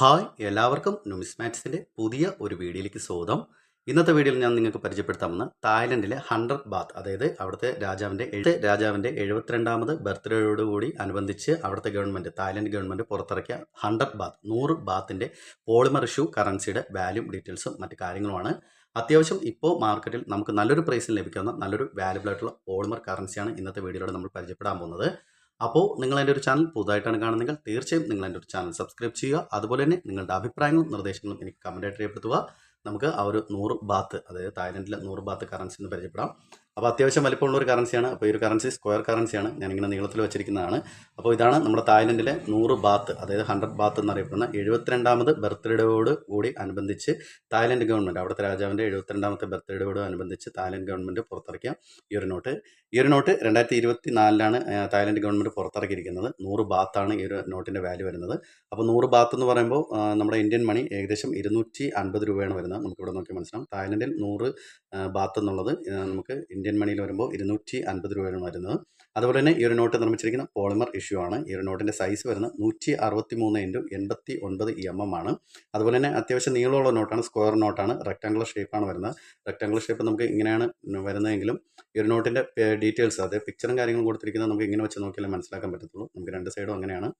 Hi എല്ലാവർക്കും നുമിസ്മാറ്റ്സിന്റെ പുതിയ ഒരു വീഡിയോയിലേക്ക് സ്വാഗതം. ഇന്നത്തെ വീഡിയോയിൽ ഞാൻ നിങ്ങൾക്ക് പരിചയപ്പെടുത്താമെന്ന് തായ്ലൻഡിലെ ഹൺഡ്രഡ് ബാത്ത് അതായത് അവിടുത്തെ രാജാവിന്റെ എഴുത്ത് രാജാവിന്റെ എഴുപത്തിരണ്ടാമത് ബർത്ത്ഡേയോടുകൂടി അനുബന്ധിച്ച് അവിടുത്തെ ഗവൺമെന്റ് തായ്ലൻഡ് ഗവൺമെന്റ് പുറത്തിറക്കിയ ഹൺഡ്രഡ് ബാത്ത് നൂറ് ബാത്തിന്റെ പോളിമർ ഇഷ്യൂ കറൻസിയുടെ വാല്യൂ ഡീറ്റെയിൽസും മറ്റു കാര്യങ്ങളുമാണ്. അത്യാവശ്യം ഇപ്പോൾ മാർക്കറ്റിൽ നമുക്ക് നല്ലൊരു പ്രൈസിൽ ലഭിക്കുന്ന നല്ലൊരു വാല്യബിൾ ആയിട്ടുള്ള പോളിമർ കറൻസിയാണ് ഇന്നത്തെ വീഡിയോയിലൂടെ നമ്മൾ പരിചയപ്പെടാൻ പോകുന്നത്. അപ്പോൾ നിങ്ങൾ എന്റെ ഒരു ചാനൽ പുതുതായിട്ടാണ് കാണുന്നതെങ്കിൽ തീർച്ചയായും നിങ്ങൾ എന്റെ ഒരു ചാനൽ സബ്സ്ക്രൈബ് ചെയ്യുക. അതുപോലെ തന്നെ നിങ്ങളുടെ അഭിപ്രായങ്ങളും നിർദ്ദേശങ്ങളും എനിക്ക് കമന്റായിട്ട് രേഖപ്പെടുത്തുക. നമുക്ക് ആ ഒരു നൂറ് ബാത്ത് അതായത് തായ്ലൻഡിലെ നൂറ് ബാത്ത് കറൻസി എന്ന് പരിചയപ്പെടാം. അപ്പോൾ അത്യാവശ്യം വലിപ്പമുള്ള ഒരു കറൻസിയാണ് അപ്പോൾ ഈ ഒരു കറൻസി സ്ക്വയർ കറൻസിയാണ് ഞാനിങ്ങനെ നീളത്തിൽ വെച്ചിരിക്കുന്നതാണ്. അപ്പോൾ ഇതാണ് നമ്മുടെ തായ്ലൻഡിലെ നൂറ് ബാത്ത് അതായത് ഹൺഡ്രഡ് ബാത്ത് എന്നറിയപ്പെടുന്ന എഴുപത്തിരണ്ടാമത് ബർത്ത്ഡേയോട് കൂടി അനുബന്ധിച്ച് തായ്ലൻഡ് ഗവൺമെന്റ് അവിടുത്തെ രാജാവിന്റെ എഴുപത്തിരണ്ടാമത്തെ ബർത്ത്ഡേയോട് അനുബന്ധിച്ച് തായ്ലൻഡ് ഗവൺമെന്റ് പുറത്തിറക്കിയ ഈ ഒരു നോട്ട് ഈ ഒരു നോട്ട് രണ്ടായിരത്തി ഇരുപത്തി നാലിലാണ് തായ്ലൻഡ് ഗവൺമെന്റ് പുറത്തിറക്കിയിരിക്കുന്നത്. നൂറ് ബാത്താണ് ഈ ഒരു നോട്ടിന്റെ വാല്യൂ വരുന്നത്. അപ്പോൾ നൂറ് ബാത്ത് എന്ന് പറയുമ്പോൾ നമ്മുടെ ഇന്ത്യൻ മണി ഏകദേശം ഇരുന്നൂറ്റി അൻപത് രൂപയാണ് വരുന്നത്. നമുക്കിവിടെ നോക്കി മനസ്സിലാവും. തായ്ലൻഡിൽ നൂറ് ബാത്ത് എന്നുള്ളത് നമുക്ക് ഇന്ത്യൻ മണിയിൽ വരുമ്പോൾ ഇരുന്നൂറ്റി അൻപത് രൂപയാണ് വരുന്നത്. അതുപോലെ തന്നെ ഈ ഒരു നോട്ട് നിർമ്മിച്ചിരിക്കുന്ന പോളിമർ ഇഷ്യൂ ആണ്. ഈ ഒരു നോട്ടിന്റെ സൈസ് വരുന്നത് നൂറ്റി അറുപത്തി മൂന്ന് ഇന്റു എൺപത്തി ഒൻപത് എം എം ആണ്. അതുപോലെ തന്നെ അത്യാവശ്യം നീളമുള്ള നോട്ടാണ് സ്ക്വയർ നോട്ടാണ് റെക്ടാങ്കുലർ ഷേപ്പാണ് വരുന്നത്. റെക്ടാങ്കുലർ ഷേപ്പ് നമുക്ക് ഇങ്ങനെയാണ് വരുന്നതെങ്കിലും ഈ ഒരു നോട്ടിന്റെ ഡീറ്റെയിൽസ് അതായത് പിക്ചറും കാര്യങ്ങളും കൊടുത്തിരിക്കുന്നത് നമുക്ക് ഇങ്ങനെ വെച്ച് നോക്കിയാലേ മനസ്സിലാക്കാൻ പറ്റത്തുള്ളൂ. നമുക്ക് രണ്ട് സൈഡും അങ്ങനെയാണ്.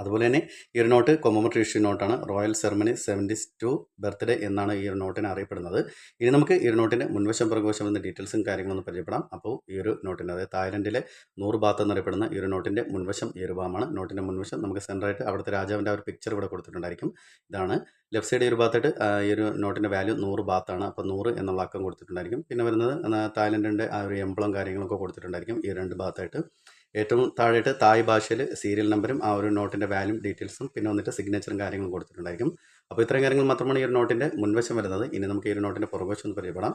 അതുപോലെ തന്നെ ഈ ഒരു note commemorative issue നോട്ടാണ് royal ceremony seventy two birthday എന്നാണ് ഈ ഒരു നോട്ടിനെ അറിയപ്പെടുന്നത്. ഇനി നമുക്ക് ഈ ഒരു നോട്ടിന്റെ മുൻവശം പ്രകോശം എന്ന ഡീറ്റെയിൽസും കാര്യങ്ങളൊന്നും പരിചയപ്പെടാം. അപ്പോൾ ഈ ഒരു നോട്ടിന്റെ അതായത് തായ്ലൻഡിലെ നൂറ് ബാത്ത് എന്നറിയപ്പെടുന്ന ഈ ഒരു നോട്ടിന്റെ മുൻവശം ഈ ഒരു ഭാഗമാണ്. നോട്ടിന്റെ മുൻവശം നമുക്ക് സെന്ററായിട്ട് അവിടുത്തെ രാജാവിന്റെ ഒരു പിക്ചർ ഇവിടെ കൊടുത്തിട്ടുണ്ടായിരിക്കും. ഇതാണ് ലെഫ്റ്റ് സൈഡ് ഈ ഒരു ഭാഗത്തായിട്ട് ഈ ഒരു നോട്ടിന്റെ വാല്യൂ നൂറ് ബാത്താണ് അപ്പോൾ നൂറ് എന്നുള്ള അക്കം കൊടുത്തിട്ടുണ്ടായിരിക്കും. പിന്നെ വരുന്നത് തായ്ലൻഡിന്റെ ആ ഒരു എംബ്ലം കാര്യങ്ങളൊക്കെ കൊടുത്തിട്ടുണ്ടായിരിക്കും ഈ രണ്ട് ഭാഗത്തായിട്ട്. ഏറ്റവും താഴെയിട്ട് തായ് ഭാഷയിൽ സീരിയൽ നമ്പറും ആ ഒരു നോട്ടിന്റെ വാല്യൂ ഡീറ്റെയിൽസും പിന്നെ വന്നിട്ട് സിഗ്നേച്ചറും കാര്യങ്ങളും കൊടുത്തിട്ടുണ്ടായിരിക്കും. അപ്പോൾ ഇത്രയും കാര്യങ്ങൾ മാത്രമാണ് ഈ ഒരു നോട്ടിന്റെ മുൻവശം വരുന്നത്. ഇനി നമുക്ക് ഈ ഒരു നോട്ടിന്റെ പുറകുവശം എന്ന് പരിചയപ്പെടാം.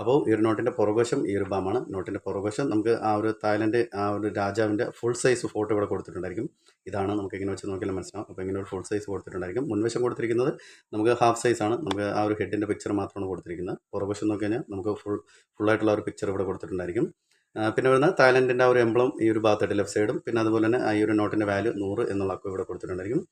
അപ്പോൾ ഈ ഒരു നോട്ടിന്റെ പുറകുവശം ഈ ഒരു ബാമാണ് നോട്ടിന്റെ പുറകുവശം നമുക്ക് ആ ഒരു തായ്ലൻഡ് ആ ഒരു രാജാവിന്റെ ഫുൾ സൈസ് ഫോട്ടോ ഇവിടെ കൊടുത്തിട്ടുണ്ടായിരിക്കും. ഇതാണ് നമുക്ക് ഇങ്ങനെ വെച്ച് നോക്കിയാൽ മനസ്സിലാവും. അപ്പോൾ ഇങ്ങനെ ഒരു ഫുൾ സൈസ് കൊടുത്തിട്ടുണ്ടായിരിക്കും. മുൻവശം കൊടുത്തിരിക്കുന്നത് നമുക്ക് ഹാഫ് സൈസ് ആണ്. നമുക്ക് ആ ഒരു ഹെഡിന്റെ പിക്ചർ മാത്രമാണ് കൊടുത്തിരിക്കുന്നത്. പുറകുവശം നോക്കി കഴിഞ്ഞാൽ നമുക്ക് ഫുൾ ഫുള്ളായിട്ടുള്ള ഒരു പിക്ചർ ഇവിടെ കൊടുത്തിട്ടുണ്ടായിരിക്കും. പിന്നെ വരുന്ന തായ്ലൻഡിന്റെ ആ ഒരു എംബ്ലം ഈ ഒരു ഭാഗത്തായിട്ട് ലെഫ്റ്റ് സൈഡും പിന്നെ അതുപോലെ തന്നെ ഈ ഒരു നോട്ടിന്റെ വാല്യൂ നൂറ് എന്നുള്ള അക്കം ഇവിടെ കൊടുത്തിട്ടുണ്ടായിരിക്കും.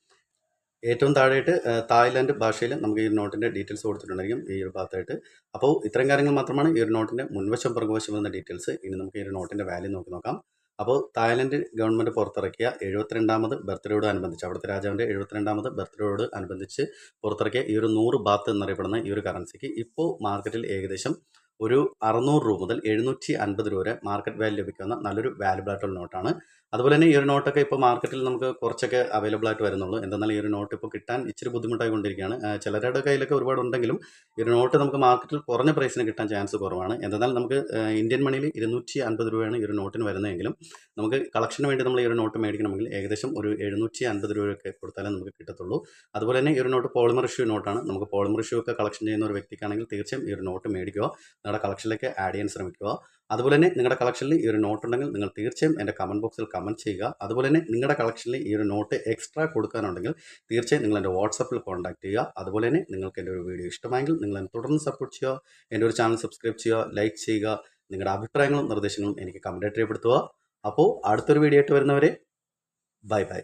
ഏറ്റവും താഴെയായിട്ട് തായ്ലൻഡ് ഭാഷയിൽ നമുക്ക് ഈ നോട്ടിന്റെ ഡീറ്റെയിൽസ് കൊടുത്തിട്ടുണ്ടായിരിക്കും ഈ ഒരു ഭാഗത്തായിട്ട്. അപ്പോൾ ഇത്രയും കാര്യങ്ങൾ മാത്രമാണ് ഈ ഒരു നോട്ടിന്റെ മുൻവശം പുറകുവശം എന്ന ഡീറ്റെയിൽസ്. ഇനി നമുക്ക് ഈ ഒരു നോട്ടിന്റെ വാല്യൂ നോക്കി നോക്കാം. അപ്പോൾ തായ്ലൻഡ് ഗവൺമെന്റ് പുറത്തിറക്കിയ എഴുപത്തിരണ്ടാമത് ബർത്ത്ഡേയോട് അനുബന്ധിച്ച് അവിടുത്തെ രാജാവിന്റെ എഴുപത്തിരണ്ടാമത് ബർത്ത്ഡേയോട് അനുബന്ധിച്ച് പുറത്തിറക്കിയ ഈ ഒരു നൂറ് ബാത്ത് എന്നറിയപ്പെടുന്ന ഈ ഒരു കറൻസിക്ക് ഇപ്പോൾ മാർക്കറ്റിൽ ഏകദേശം ഒരു അറുന്നൂറ് രൂപ മുതൽ എഴുന്നൂറ്റി അൻപത് രൂപ വരെ മാർക്കറ്റ് വാല്യൂ ലഭിക്കുന്ന നല്ലൊരു വാല്യബിൾ ആയിട്ടുള്ള നോട്ടാണ് അതുപോലെ തന്നെ ഈ ഒരു നോട്ടൊക്കെ ഇപ്പോൾ മാർക്കറ്റിൽ നമുക്ക് കുറച്ചൊക്കെ അവൈലബിൾ ആയിട്ട് വരുന്നുള്ളൂ. എന്തെന്നാൽ ഈ ഒരു നോട്ട് ഇപ്പോൾ കിട്ടാൻ ഇച്ചിരി ബുദ്ധിമുട്ടായി കൊണ്ടിരിക്കുകയാണ്. ആ, ചിലരുടെ കയ്യിലൊക്കെ ഒരുപാട് ഉണ്ടെങ്കിലും ഈ ഒരു നോട്ട് നമുക്ക് മാർക്കറ്റിൽ കുറഞ്ഞ പ്രൈസിന് കിട്ടാൻ ചാൻസ് കുറവാണ്. എന്തെന്നാൽ നമുക്ക് ഇന്ത്യൻ മണിയിൽ ഇരുന്നൂറ്റി അൻപത് രൂപയാണ് ഈ ഒരു നോട്ടിന് വരുന്നതെങ്കിലും നമുക്ക് കളക്ഷന് വേണ്ടി നമ്മൾ ഈ ഒരു നോട്ട് മേടിക്കണമെങ്കിൽ ഏകദേശം ഒരു എഴുന്നൂറ്റി അൻപത് രൂപയൊക്കെ കൊടുത്താലേ നമുക്ക് കിട്ടത്തുള്ളൂ. അതുപോലെ തന്നെ ഈ ഒരു നോട്ട് പോളിമർ ഇഷ്യൂ നോട്ടാണ് നമുക്ക് പോളിമർ ഇഷ്യൂ ഒക്കെ കളക്ഷൻ ചെയ്യുന്ന ഒരു വ്യക്തിക്കാണെങ്കിൽ തീർച്ചയായും ഈ ഒരു നോട്ട് മേടിക്കുക. നിങ്ങളുടെ കളക്ഷനിലേക്ക് ആഡ് ചെയ്യാൻ ശ്രമിക്കുക. അതുപോലെ തന്നെ നിങ്ങളുടെ കളക്ഷനിൽ ഈ ഒരു നോട്ട് ഉണ്ടെങ്കിൽ നിങ്ങൾ തീർച്ചയായും എന്റെ കമന്റ് ബോക്സിൽ കമന്റ് ചെയ്യുക. അതുപോലെ തന്നെ നിങ്ങളുടെ കളക്ഷനിൽ ഈ ഒരു നോട്ട് എക്സ്ട്രാ കൊടുക്കാനുണ്ടെങ്കിൽ തീർച്ചയായും നിങ്ങൾ എന്റെ വാട്സപ്പിൽ കോൺടാക്ട് ചെയ്യുക. അതുപോലെ തന്നെ നിങ്ങൾക്ക് എന്റെ ഒരു വീഡിയോ ഇഷ്ടമായെങ്കിൽ നിങ്ങൾ എന്നെ തുടർന്ന് സപ്പോർട്ട് ചെയ്യുക. എന്റെ ഒരു ചാനൽ സബ്സ്ക്രൈബ് ചെയ്യുക ലൈക്ക് ചെയ്യുക. നിങ്ങളുടെ അഭിപ്രായങ്ങളും നിർദ്ദേശങ്ങളും എനിക്ക് കമന്റ് രേഖപ്പെടുത്തുക. അപ്പോൾ അടുത്തൊരു വീഡിയോ ആയിട്ട് വരുന്നവരെ ബൈ ബൈ